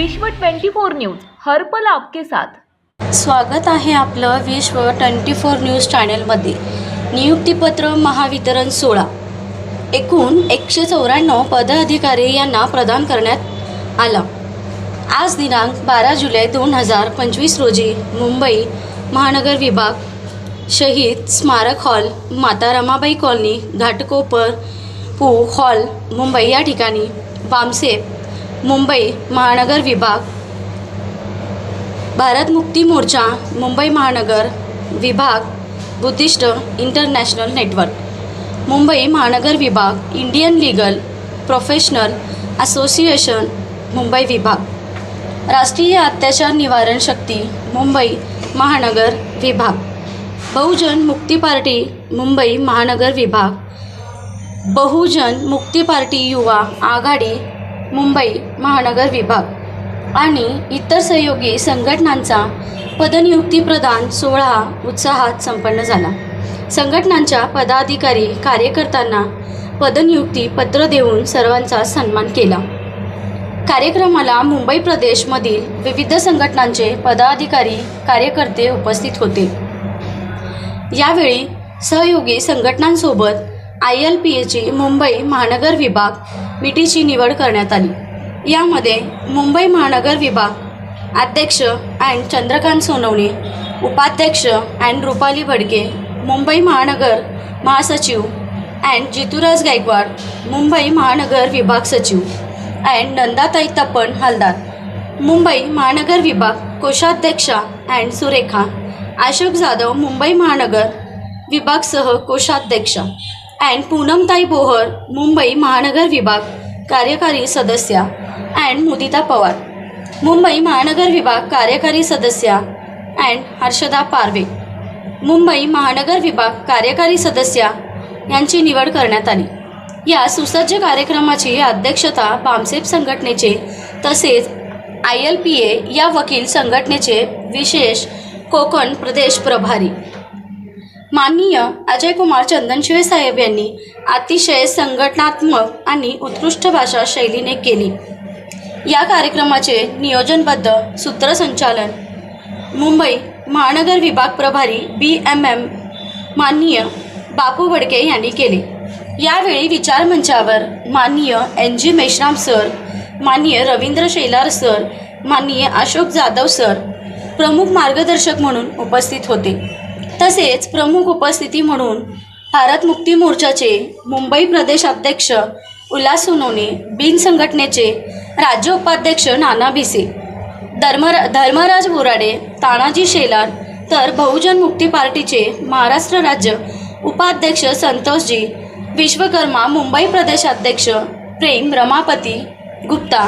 विश्व 24 न्यूज हर आपके साथ. स्वागत आहे आपलं विश्व ट्वेंटी फोर न्यूज चॅनेलमध्ये. नियुक्तीपत्र महावितरण सोळा एकूण एकशे चौऱ्याण्णव पदाधिकारी यांना प्रदान करण्यात आला. आज दिनांक बारा जुलै दोन हजार पंचवीस रोजी मुंबई महानगर विभाग शहीद स्मारक हॉल माता रमाबाई कॉलनी घाटकोपर पू हॉल मुंबई या ठिकाणी बामसेप मुंबई महानगर विभाग. भारत मुक्ती मोर्चा मुंबई महानगर विभाग बुद्धिस्ट इंटरनॅशनल नेटवर्क. मुंबई महानगर विभाग Indian legal professional association Mumbai विभाग. राष्ट्रीय अत्याचार निवारण शक्ती मुंबई महानगर विभाग. बहुजन मुक्ती पार्टी मुंबई महानगर विभाग. बहुजन मुक्ती पार्टी युवा आघाडी मुंबई महानगर विभाग आणि इतर सहयोगी संघटनांचा पदनियुक्ती प्रदान सोहळा उत्साहात संपन्न झाला. संघटनांच्या पदाधिकारी कार्यकर्त्यांना पदनियुक्ती पत्र देऊन सर्वांचा सन्मान केला. कार्यक्रमाला मुंबई प्रदेशमधील विविध संघटनांचे पदाधिकारी कार्यकर्ते उपस्थित होते. यावेळी सहयोगी संघटनांसोबत आय एल पी एची मुंबई महानगर विभाग मिटीची निवड करण्यात आली. यामध्ये मुंबई महानगर विभाग अध्यक्ष अँड चंद्रकांत सोनवणे उपाध्यक्ष अँड रुपाली भडके मुंबई महानगर महासचिव अँड जितुराज गायकवाड मुंबई महानगर विभाग सचिव अँड नंदाताई तपन हलदार मुंबई महानगर विभाग कोषाध्यक्षा अँड सुरेखा अशोक जाधव मुंबई महानगर विभागसह कोषाध्यक्षा. अँड पूनमताई बोहर मुंबई महानगर विभाग कार्यकारी सदस्या. अँड मुदिता पवार मुंबई महानगर विभाग कार्यकारी सदस्या. अँड हर्षदा पारवे मुंबई महानगर विभाग कार्यकारी सदस्या यांची निवड करण्यात आली. या सुसज्ज कार्यक्रमाची अध्यक्षता बामसेप संघटनेचे तसेच आय एल पी ए या वकील संघटनेचे विशेष कोकण प्रदेश प्रभारी माननीय अजय कुमार चंदनशिवे साहेब यांनी अतिशय संघटनात्मक आणि उत्कृष्ट भाषा शैलीने केली. या कार्यक्रमाचे नियोजनबद्ध सूत्रसंचालन मुंबई महानगर विभाग प्रभारी बी एम एम माननीय बापू बडके यांनी केले. यावेळी विचारमंचावर माननीय एन जी मेश्राम सर माननीय रवींद्र शेलार सर माननीय अशोक जाधव सर प्रमुख मार्गदर्शक म्हणून उपस्थित होते. तसेच प्रमुख उपस्थिती म्हणून भारत मुक्ती मोर्चाचे मुंबई प्रदेश अध्यक्ष उल्हास सोनोने बिन संघटनेचे राज्य उपाध्यक्ष नाना भिसे धर्मर धर्मराज बोराडे तानाजी शेलार तर बहुजन मुक्ती पार्टीचे महाराष्ट्र राज्य उपाध्यक्ष संतोषजी विश्वकर्मा मुंबई प्रदेशाध्यक्ष प्रेम रमापती गुप्ता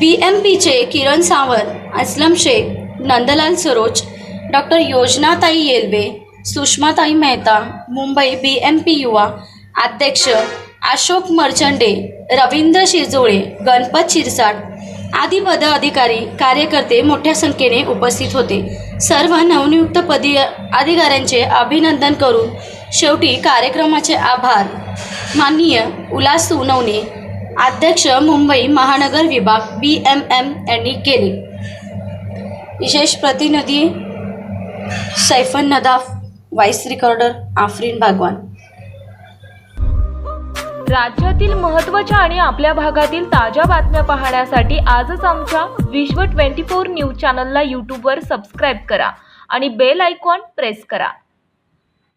बी एम पीचे किरण सावंत अस्लम शेख नंदलाल सरोज डॉक्टर योजनाताई Yelwe सुषमाताई Mehta Mumbai B M P युवा अध्यक्ष अशोक मर्चंडे रवींद्र शिरजोळे गणपत शिरसाट आदी पद अधिकारी कार्यकर्ते मोठ्या संख्येने उपस्थित होते. सर्व नवनियुक्त पदी अधिकाऱ्यांचे अभिनंदन करून शेवटी कार्यक्रमाचे आभार. माननीय उल्हास सोनवणे अध्यक्ष मुंबई महानगर विभाग बी एम एम यांनी केले. विशेष प्रतिनिधी सैफन नदाफ व्हाईस रिकॉर्डर आफरीन भागवान. राज्यातील महत्त्वाच्या आणि आपल्या भागातील ताज्या बातम्या पाहण्यासाठी आजच आमच्या विश्व 24 न्यूज चॅनलला यूट्यूबवर सबस्क्राईब करा आणि बेल आयकॉन प्रेस करा.